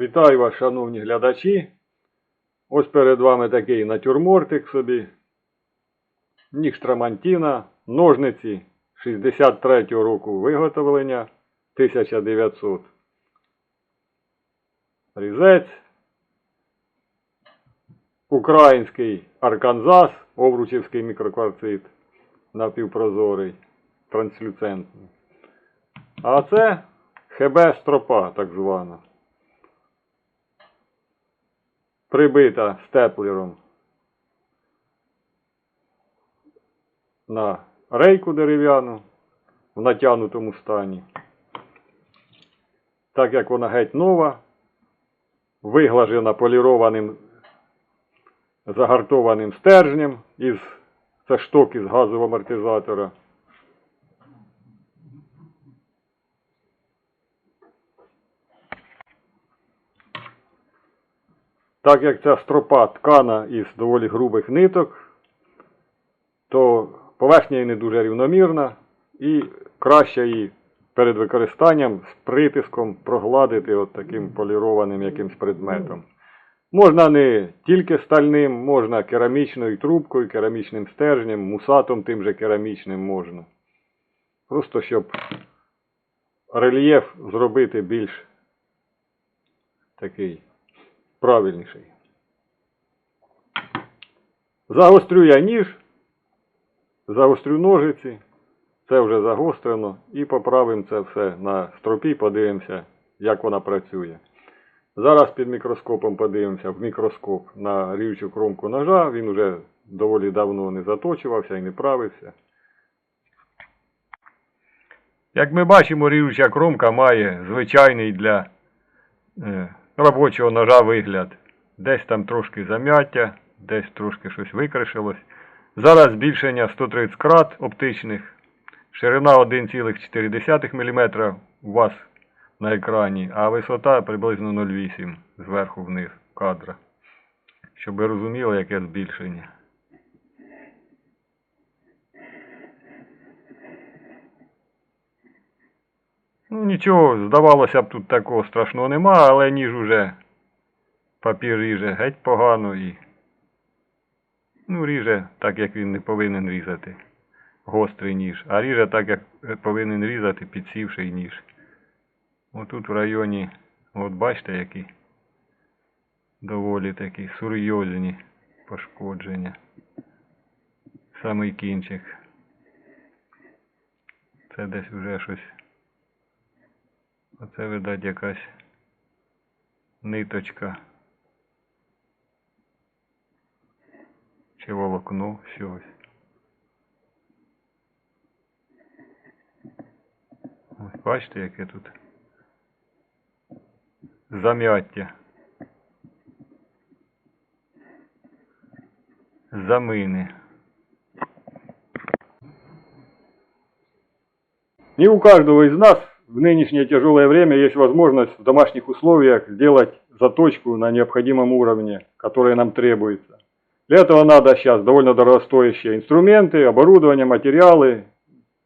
Вітаю вас, шановні глядачі. Ось перед вами такий натюрмортик собі. Ніж Трамантіна, ножниці 63-го року виготовлення 1900. Різець. Український Арканзас, Овручівський мікрокварцит напівпрозорий, транслюцентний. А це ХБ стропа, так звана. Прибита степлером на рейку дерев'яну в натягнутому стані. Так як вона геть нова, виглажена полірованим загартованим стержнем із це шток із газового амортизатора. Так як ця стропа ткана із доволі грубих ниток, то поверхня її не дуже рівномірна і краще її перед використанням з притиском прогладити от таким полірованим якимсь предметом. Можна не тільки стальним, можна керамічною трубкою, керамічним стержнем, мусатом тим же керамічним можна. Просто щоб рельєф зробити більш такий правильніший. Загострю я ніж, загострю ножиці, це вже загострено, і поправимо це все на стропі, подивимося, як вона працює. Зараз під мікроскопом подивимося в мікроскоп на ріжучу кромку ножа. Він вже доволі давно не заточувався і не правився. Як ми бачимо, ріжуча кромка має звичайний для е, робочого ножа вигляд. Десь там трошки зам'яття, десь трошки щось викришилось. Зараз збільшення 130 крат оптичних, ширина 1,4 мм у вас на екрані, а висота приблизно 0,8 зверху вниз кадра. Щоб ви розуміли, яке збільшення. Ну нічого, здавалося б, тут такого страшного нема, але ніж уже папір ріже геть погано і. Ну, ріже так, як він не повинен різати. Гострий ніж. А ріже так, як повинен різати підсівший ніж. Отут в районі, от бачите, які доволі такі серйозні пошкодження. Самий кінчик. Це десь вже щось. Оце, видать, якась ниточка. Чи волокно щось. Ось бачите, яке тут зам'яття. Замини. Не у каждого из нас в нынешнее тяжелое время есть возможность в домашних условиях сделать заточку на необходимом уровне, которая нам требуется. Для этого надо сейчас довольно дорогостоящие инструменты, оборудование, материалы,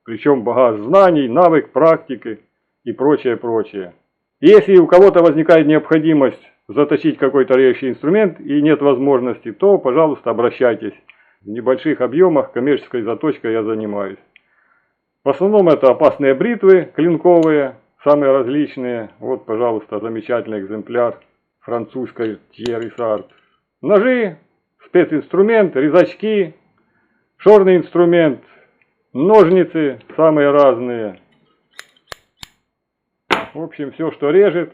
причем багаж знаний, навык, практики и прочее, прочее. Если у кого-то возникает необходимость заточить какой-то режущий инструмент и нет возможности, то, пожалуйста, обращайтесь. В небольших объемах коммерческой заточкой я занимаюсь. В основном это опасные бритвы клинковые, самые различные. Вот, пожалуйста, замечательный экземпляр французской Thierry Sart. Ножи, специнструмент, резачки, шорный инструмент, ножницы самые разные. В общем, все, что режет,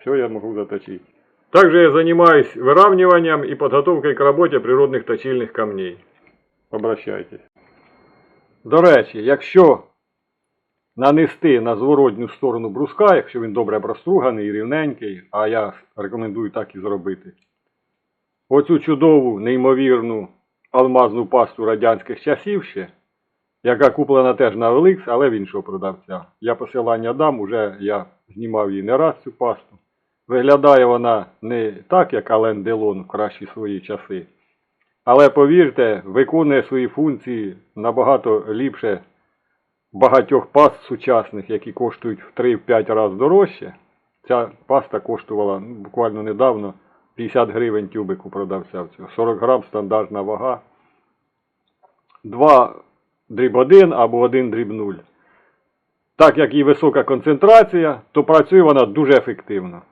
все я могу заточить. Также я занимаюсь выравниванием и подготовкой к работе природных точильных камней. Обращайтесь. До речі, якщо нанести на зворотню сторону бруска, якщо він добре проструганий і рівненький, а я рекомендую так і зробити. Оцю чудову, неймовірну алмазну пасту радянських часів ще, яка куплена теж на OLX, але в іншого продавця. Я посилання дам, уже я знімав її не раз цю пасту. Виглядає вона не так, як Ален Делон в кращі свої часи. Але повірте, виконує свої функції набагато ліпше багатьох паст сучасних, які коштують в 3-5 разів дорожче. ця паста коштувала ну, буквально недавно 50 гривень тюбик у продавця. 40 грам стандартна вага. 2 дріб 1 або 1 дріб 0. Так як і висока концентрація, то працює вона дуже ефективно.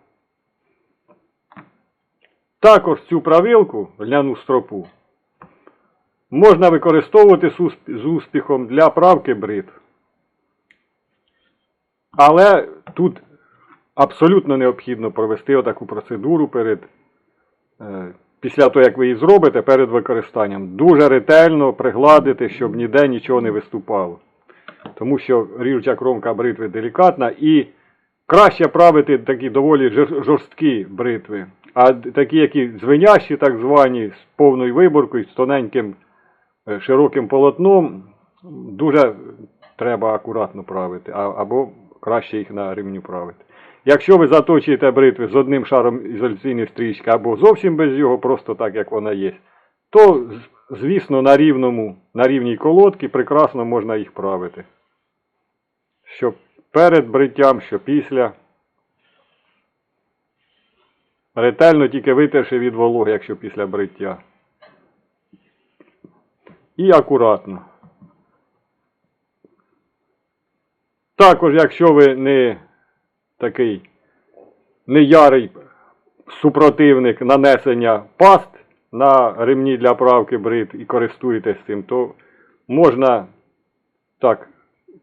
Також цю правилку, ляну стропу, можна використовувати з успіхом для правки бритв. Але тут абсолютно необхідно провести отаку процедуру перед, е, після того, як ви її зробите, перед використанням. Дуже ретельно пригладити, щоб ніде нічого не виступало. Тому що ріжуча кромка бритви делікатна і краще правити такі доволі жорсткі бритви. А такі, які звенящі, так звані, з повною виборкою, з тоненьким широким полотном, дуже треба акуратно правити, або краще їх на ремню правити. Якщо ви заточуєте бритви з одним шаром ізоляційної стрічки або зовсім без його, просто так, як вона є, то, звісно, на рівному, на рівній колодці прекрасно можна їх правити. Що перед бриттям, що після. Ретельно тільки витерши від вологи, якщо після бриття. І акуратно. Також, якщо ви не такий неярий супротивник нанесення паст на ремні для правки брит і користуєтесь цим, то можна так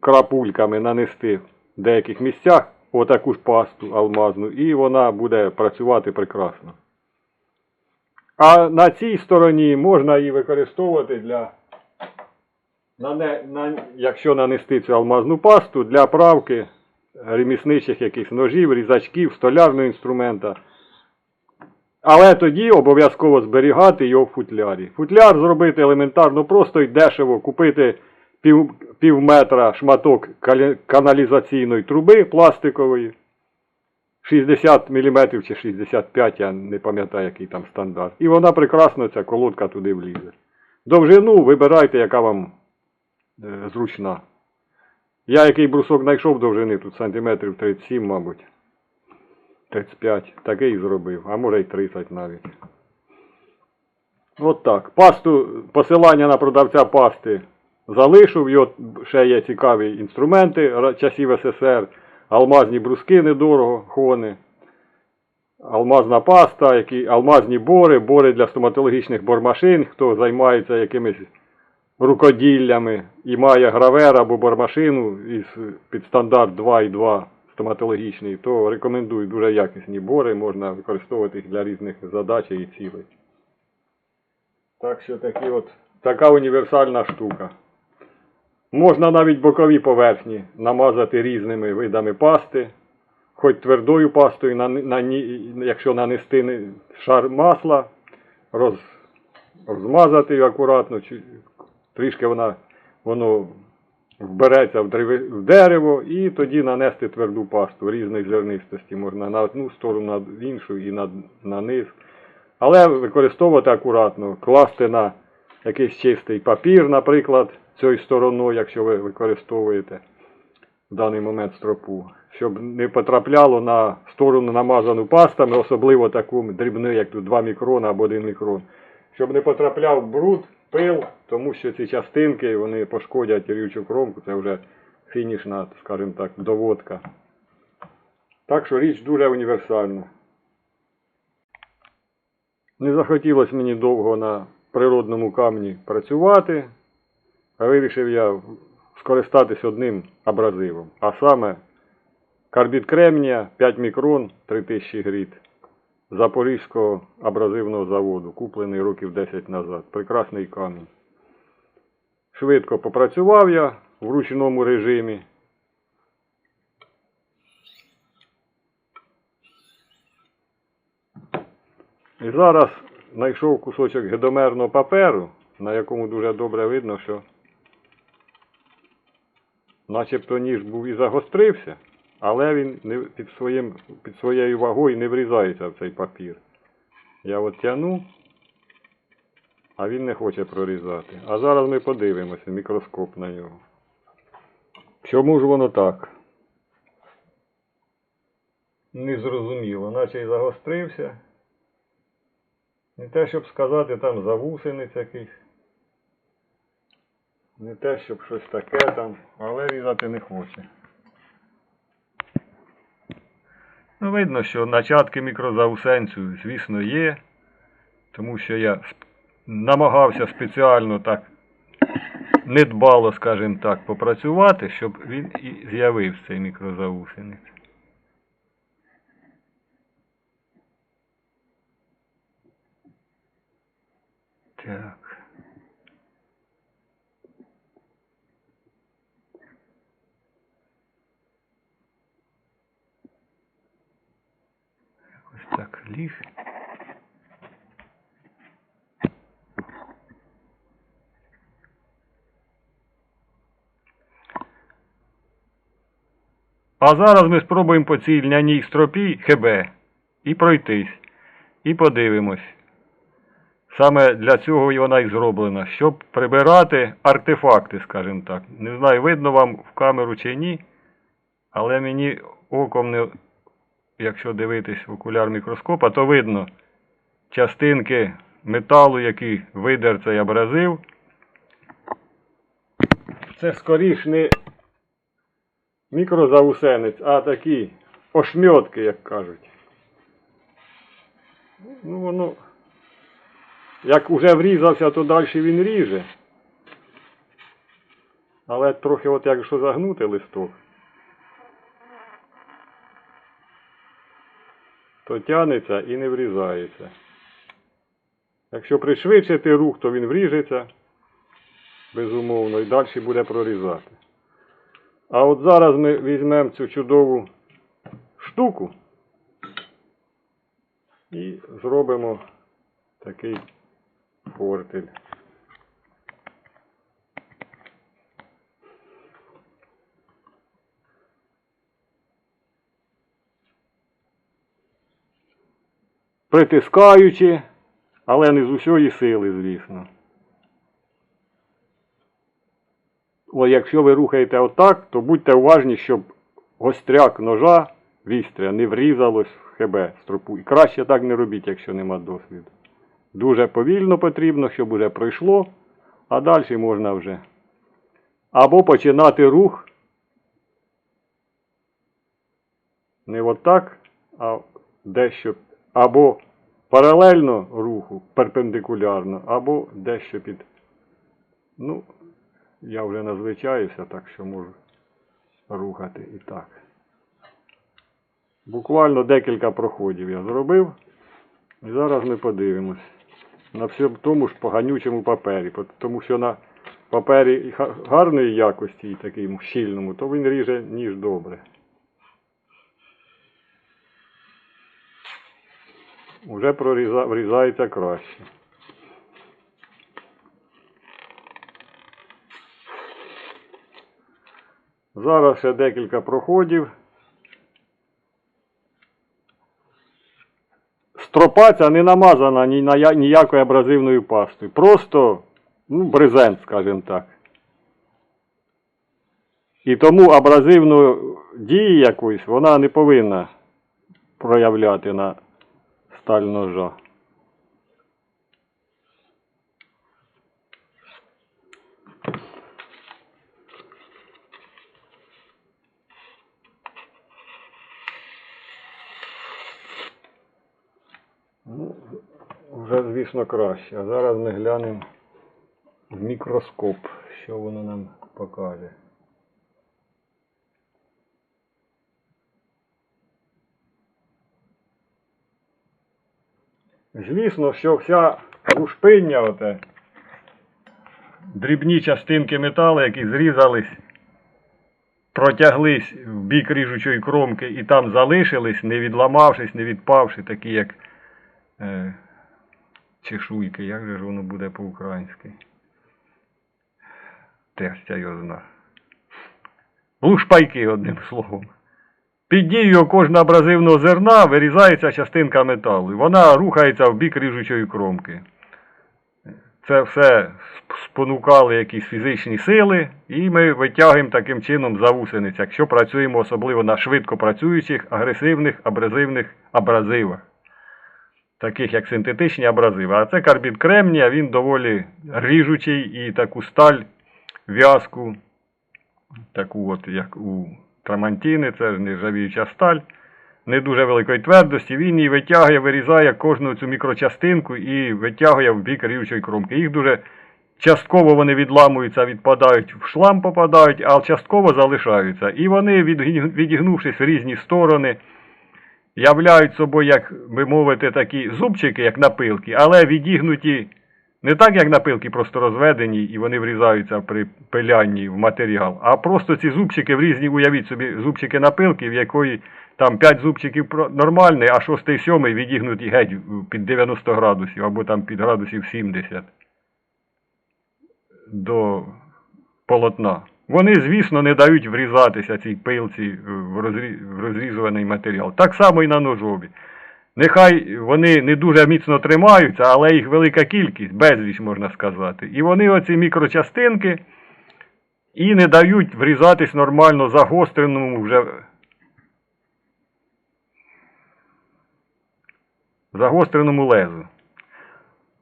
крапульками нанести в деяких місцях отаку ж пасту алмазну, і вона буде працювати прекрасно. А на цій стороні можна її використовувати для, нане, на, якщо нанести цю алмазну пасту, для правки ремісничих якихось ножів, різачків, столярного інструмента. Але тоді обов'язково зберігати його в футлярі. Футляр зробити елементарно просто і дешево, купити пів, пів метра шматок каналізаційної труби пластикової, 60 мм чи 65, я не пам'ятаю, який там стандарт. І вона прекрасно, ця колодка туди влізе. Довжину вибирайте, яка вам зручна. Я який брусок знайшов довжини, тут сантиметрів 37, мабуть. 35. Такий зробив, а може й 30 навіть. От так. Пасту, посилання на продавця пасти залишу. Його ще є цікаві інструменти часів СССР. Алмазні бруски недорого, хони. Алмазна паста, які, алмазні бори, бори для стоматологічних бормашин, хто займається якимись рукоділлями і має гравер або бормашину із під стандарт 2,2 стоматологічний, то рекомендую дуже якісні бори, можна використовувати їх для різних задач і цілей. Так що такі от, така універсальна штука. Можна навіть бокові поверхні намазати різними видами пасти, хоч твердою пастою, на, на, якщо нанести шар масла, роз, розмазати акуратно, чи, трішки вона, воно вбереться в, дерево і тоді нанести тверду пасту різної зернистості. Можна на одну сторону, на іншу і на, на низ. Але використовувати акуратно, класти на якийсь чистий папір, наприклад, цією стороною, якщо ви використовуєте в даний момент стропу, щоб не потрапляло на сторону намазану пастами, особливо таку дрібну, як тут 2 мікрона або 1 мікрон, щоб не потрапляв бруд, пил, тому що ці частинки вони пошкодять рівчу кромку, це вже фінішна, скажімо так, доводка. Так що річ дуже універсальна. Не захотілося мені довго на природному камні працювати, а вирішив я скористатись одним абразивом. А саме карбід кремнія 5 мікрон 3000 гріт Запорізького абразивного заводу, куплений років 10 назад. Прекрасний камінь. Швидко попрацював я в ручному режимі. І зараз знайшов кусочок гедомерного паперу, на якому дуже добре видно, що начебто ніж був і загострився, але він не, під, своїм, під своєю вагою не врізається в цей папір. Я от тяну, а він не хоче прорізати. А зараз ми подивимося, мікроскоп на нього. Чому ж воно так? незрозуміло, наче й загострився. Не те, щоб сказати, там завусенець якийсь. Не те, щоб щось таке там, але різати не хоче. Ну, видно, що начатки мікрозаусенцю, звісно, є, тому що я намагався спеціально так недбало, скажімо так, попрацювати, щоб він і з'явився цей мікрозаусенець. Так. Ось так ліг. А зараз ми спробуємо по цій льняній стропі ХБ і пройтись. І подивимось. Саме для цього і вона і зроблена, щоб прибирати артефакти, скажімо так. Не знаю, видно вам в камеру чи ні, але мені оком не, якщо дивитись в окуляр мікроскопа, то видно частинки металу, які видер цей абразив. Це скоріш не мікрозаусенець, а такі ошмьотки, як кажуть. Ну, воно, як уже врізався, то далі він ріже. Але трохи от якщо загнути листок, то тянеться і не врізається. Якщо пришвидшити рух, то він вріжеться, безумовно, і далі буде прорізати. А от зараз ми візьмемо цю чудову штуку і зробимо такий фортель. Притискаючи, але не з усієї сили, звісно. О, якщо ви рухаєте отак, то будьте уважні, щоб гостряк ножа вістря не врізалось в хебе стропу. І краще так не робіть, якщо нема досвіду. Дуже повільно потрібно, щоб уже пройшло, а далі можна вже. Або починати рух не отак, а дещо або паралельно руху, перпендикулярно, або дещо під. Ну, я вже назвичаюся, так що можу рухати і так. Буквально декілька проходів я зробив. І зараз ми подивимось. На всьому тому ж поганючому папері. Тому що на папері гарної якості і такому щільному, то він ріже ніж добре. Проріза, врізається краще. Зараз ще декілька проходів. Стропа ця не намазана ні на ніякою абразивною пастою. Просто ну, брезент, скажімо так. І тому абразивну дії якоїсь вона не повинна проявляти на сталь ножа. Ну, вже, звісно, краще. А зараз ми глянемо в мікроскоп, що воно нам покаже. Звісно, що вся лушпиння, оте, дрібні частинки металу, які зрізались, протяглись в бік ріжучої кромки і там залишились, не відламавшись, не відпавши, такі як е, чешуйки, як же ж воно буде по-українськи? Тестя його зна. Лушпайки, одним словом. Під дією кожного абразивного зерна вирізається частинка металу. Вона рухається в бік ріжучої кромки. це все сп- спонукали якісь фізичні сили, і ми витягуємо таким чином заусениць, якщо працюємо особливо на швидко працюючих, агресивних, абразивних абразивах, таких як синтетичні абразиви. А це карбід кремнія, він доволі ріжучий і таку сталь в'язку, таку от, як у трамантіни, це нержавіюча сталь не дуже великої твердості, він її витягує, вирізає кожну цю мікрочастинку і витягує в бік ріжучої кромки. Їх дуже частково вони відламуються, відпадають в шлам попадають, а частково залишаються. І вони, відігнувшись в різні сторони, являють собою, як би мовити, такі зубчики, як напилки, але відігнуті не так, як напилки, просто розведені, і вони врізаються при пилянні в матеріал, а просто ці зубчики в різні, уявіть собі, зубчики напилки, в якої там 5 зубчиків нормальний, а 6 7 відігнуті геть під 90 градусів або там під градусів 70 до полотна. Вони, звісно, не дають врізатися цій пилці в розрізуваний матеріал. Так само і на ножові. Нехай вони не дуже міцно тримаються, але їх велика кількість, безліч можна сказати. І вони оці мікрочастинки і не дають врізатись нормально загостреному вже загостреному лезу.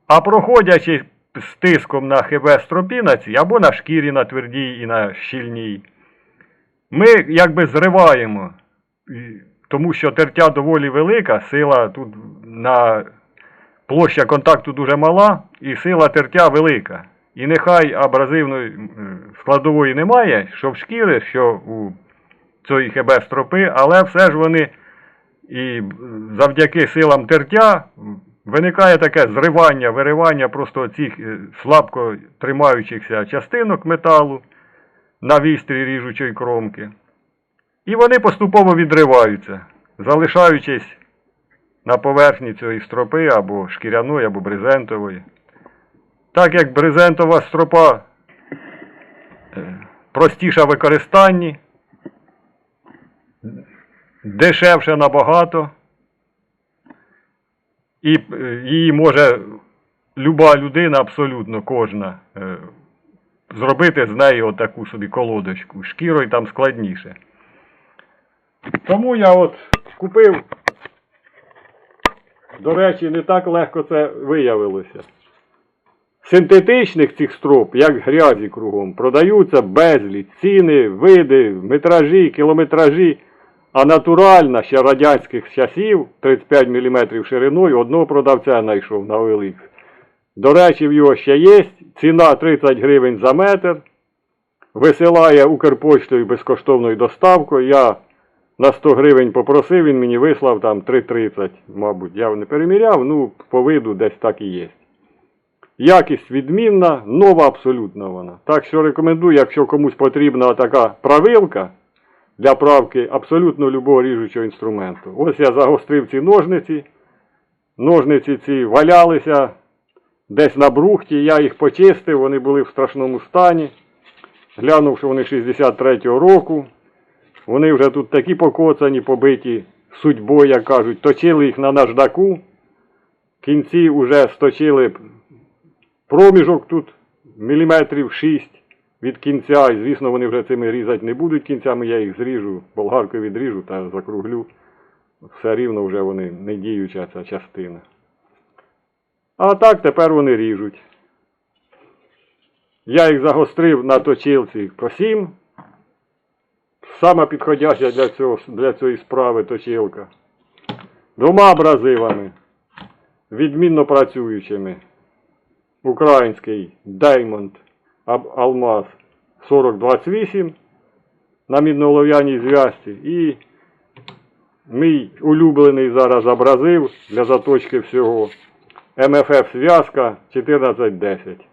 А проходячи з тиском на хебе стропінаці або на шкірі на твердій і на щільній, ми якби зриваємо, тому що тертя доволі велика, сила тут на площа контакту дуже мала, і сила тертя велика. І нехай абразивної складової немає, що в шкіри, що у цієї хебе стропи, але все ж вони і завдяки силам тертя виникає таке зривання, виривання просто цих е, слабко тримаючихся частинок металу на вістрі ріжучої кромки. І вони поступово відриваються, залишаючись на поверхні цієї стропи або шкіряної, або брезентової. Так як брезентова стропа е, простіша в використанні, дешевше набагато, і е, її може люба людина, абсолютно кожна, е, зробити з неї отаку собі колодочку. Шкірою там складніше. Тому я от купив, до речі, не так легко це виявилося. Синтетичних цих строп, як грязі кругом, продаються безліч, ціни, види, метражі, кілометражі. А натуральна ще радянських часів, 35 мм шириною, одного продавця знайшов на OLX. До речі, в його ще є. Ціна 30 гривень за метр. Висилає Укрпоштою безкоштовною доставкою. Я на 100 гривень попросив, він мені вислав там 3,30, мабуть. Я не переміряв, ну, по виду десь так і є. Якість відмінна, нова абсолютно вона. Так що рекомендую, якщо комусь потрібна така правилка для правки абсолютно любого ріжучого інструменту. Ось я загострив ці ножниці. Ножниці ці валялися десь на брухті, я їх почистив, вони були в страшному стані. Глянув, що вони 63-го року. Вони вже тут такі покоцані, побиті судьбою, як кажуть, точили їх на наждаку. Кінці вже сточили проміжок тут міліметрів 6 від кінця. І звісно, вони вже цими різати не будуть кінцями, я їх зріжу, болгаркою відріжу та закруглю. Все рівно вже вони не діюча ця частина. А так тепер вони ріжуть. Я їх загострив на точилці по 7. Сама підходяща для, цього, для цієї справи точилка. Двома абразивами, відмінно працюючими. Український Diamond Алмаз 4028 на міднолов'яній зв'язці і мій улюблений зараз абразив для заточки всього МФФ зв'язка 1410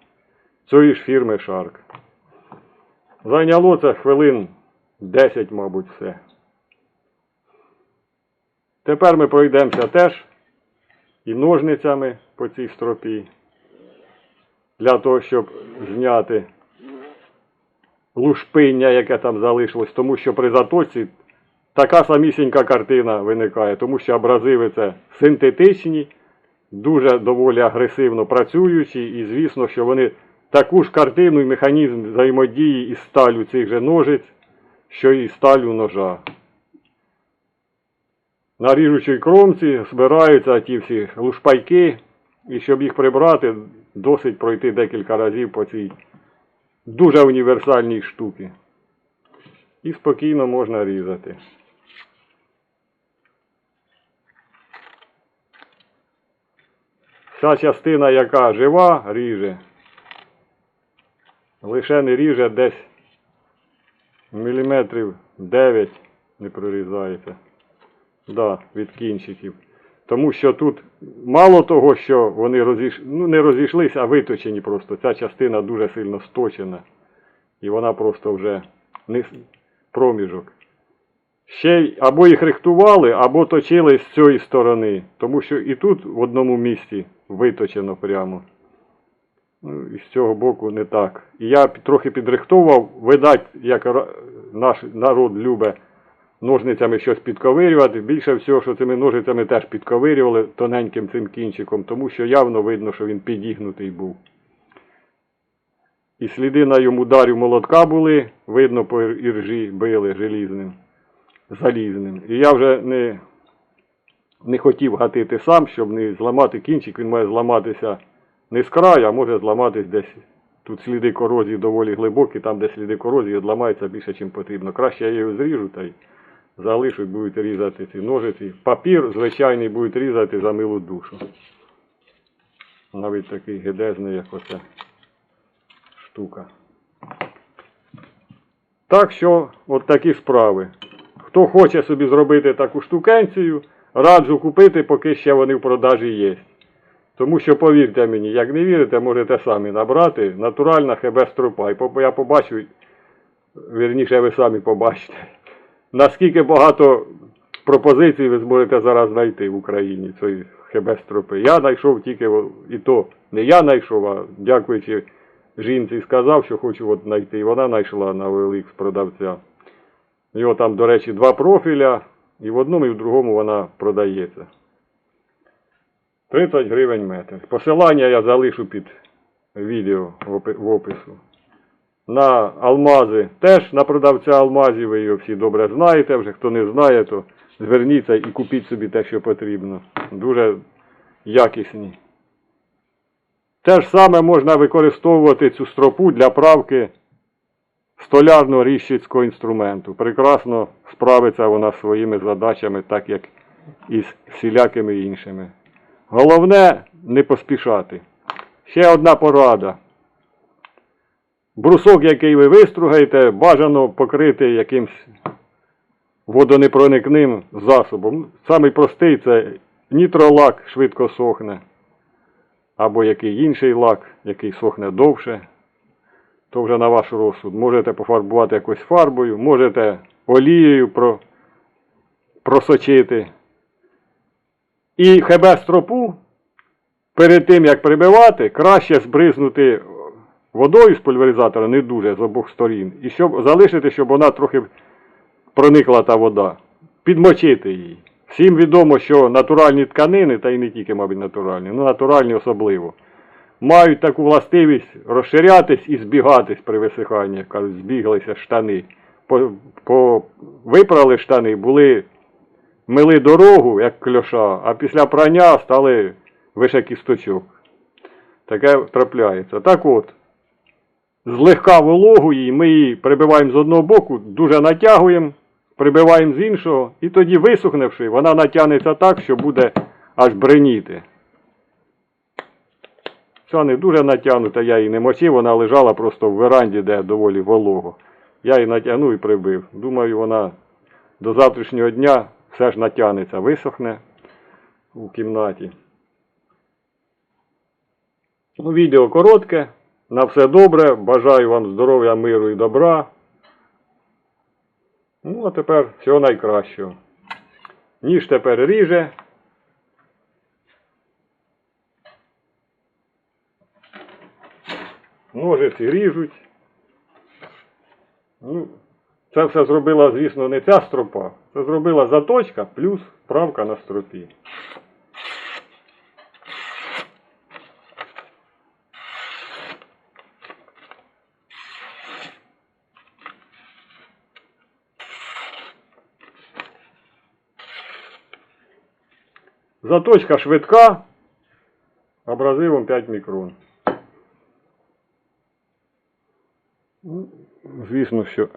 цієї ж фірми Shark. Зайняло це хвилин 10, мабуть, все. Тепер ми пройдемося теж і ножницями по цій стропі для того, щоб зняти лушпиння, яке там залишилось, тому що при заточці така самісінька картина виникає, тому що абразиви це синтетичні, дуже доволі агресивно працюючі, і звісно, що вони таку ж картину і механізм взаємодії із сталю цих же ножиць, що і сталю ножа. На ріжучій кромці збираються ті всі лушпайки, і щоб їх прибрати, досить пройти декілька разів по цій дуже універсальній штуці. І спокійно можна різати. Ця частина, яка жива, ріже. Лише не ріже десь міліметрів 9 не прорізається. Да, від кінчиків. Тому що тут мало того, що вони розійш... ну, не розійшлися, а виточені просто. Ця частина дуже сильно сточена. І вона просто вже не проміжок. Ще й або їх рихтували, або точили з цієї сторони. Тому що і тут в одному місці виточено прямо. Ну, і з цього боку не так. І я трохи підрихтував, видать, як наш народ любить ножницями щось підковирювати. Більше всього, що цими ножицями теж підковирювали тоненьким цим кінчиком, тому що явно видно, що він підігнутий був. І сліди на йому ударів молотка були, видно по іржі били желізним, залізним. І я вже не, не хотів гатити сам, щоб не зламати кінчик, він має зламатися не з краю, а може зламатись десь. Тут сліди корозії доволі глибокі, там, де сліди корозії, зламається більше, ніж потрібно. Краще я його зріжу та й залишу будуть різати ці ножиці. Папір звичайний будуть різати за милу душу. Навіть такий гедезний, як оця штука. Так що, от такі справи. Хто хоче собі зробити таку штукенцію, раджу купити, поки ще вони в продажі є. Тому що повірте мені, як не вірите, можете самі набрати натуральна ХБ стропа. І я побачу, вірніше ви самі побачите, наскільки багато пропозицій ви зможете зараз знайти в Україні цієї ХБ стропи. Я знайшов тільки, і то не я знайшов, а дякуючи жінці сказав, що хочу от знайти. Вона знайшла на OLX продавця. Його там, до речі, два профіля, і в одному, і в другому вона продається. 30 гривень метр. Посилання я залишу під відео в опису. На алмази теж на продавця алмазів, ви його всі добре знаєте. Вже хто не знає, то зверніться і купіть собі те, що потрібно. Дуже якісні. Те ж саме можна використовувати цю стропу для правки столярного ріщицького інструменту. Прекрасно справиться вона своїми задачами, так як і з всілякими іншими. Головне не поспішати. Ще одна порада. Брусок, який ви вистругаєте, бажано покрити якимсь водонепроникним засобом. Самий простий це нітролак швидко сохне. Або який інший лак, який сохне довше. То вже на ваш розсуд. Можете пофарбувати якось фарбою, можете олією про, просочити. І ХБ стропу перед тим як прибивати, краще збризнути водою з пульверизатора не дуже з обох сторін. І щоб залишити, щоб вона трохи проникла та вода. Підмочити її. Всім відомо, що натуральні тканини, та й не тільки, мабуть, натуральні, ну натуральні особливо, мають таку властивість розширятись і збігатись при висиханні, кажуть, збіглися штани. По, по, випрали штани, були мили дорогу, як кльоша, а після прання стали вище кісточок. Таке трапляється. Так от, злегка вологої ми її прибиваємо з одного боку, дуже натягуємо, прибиваємо з іншого, і тоді висохнувши, вона натягнеться так, що буде аж бреніти. Ця не дуже натягнута, я її не мочив, вона лежала просто в веранді, де доволі волого. Я її натягнув і прибив. Думаю, вона до завтрашнього дня все ж натягнеться, висохне у кімнаті. Ну, відео коротке. На все добре. Бажаю вам здоров'я, миру і добра. Ну, а тепер всього найкращого. Ніж тепер ріже. Ножиці ріжуть. Ну, це все зробила, звісно, не ця стропа. Це зробила заточка плюс правка на стропі. Заточка швидка, абразивом 5 мікрон. Ну, звісно, що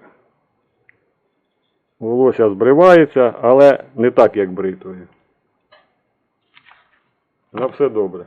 волосся збривається, але не так, як бритвою. На все добре.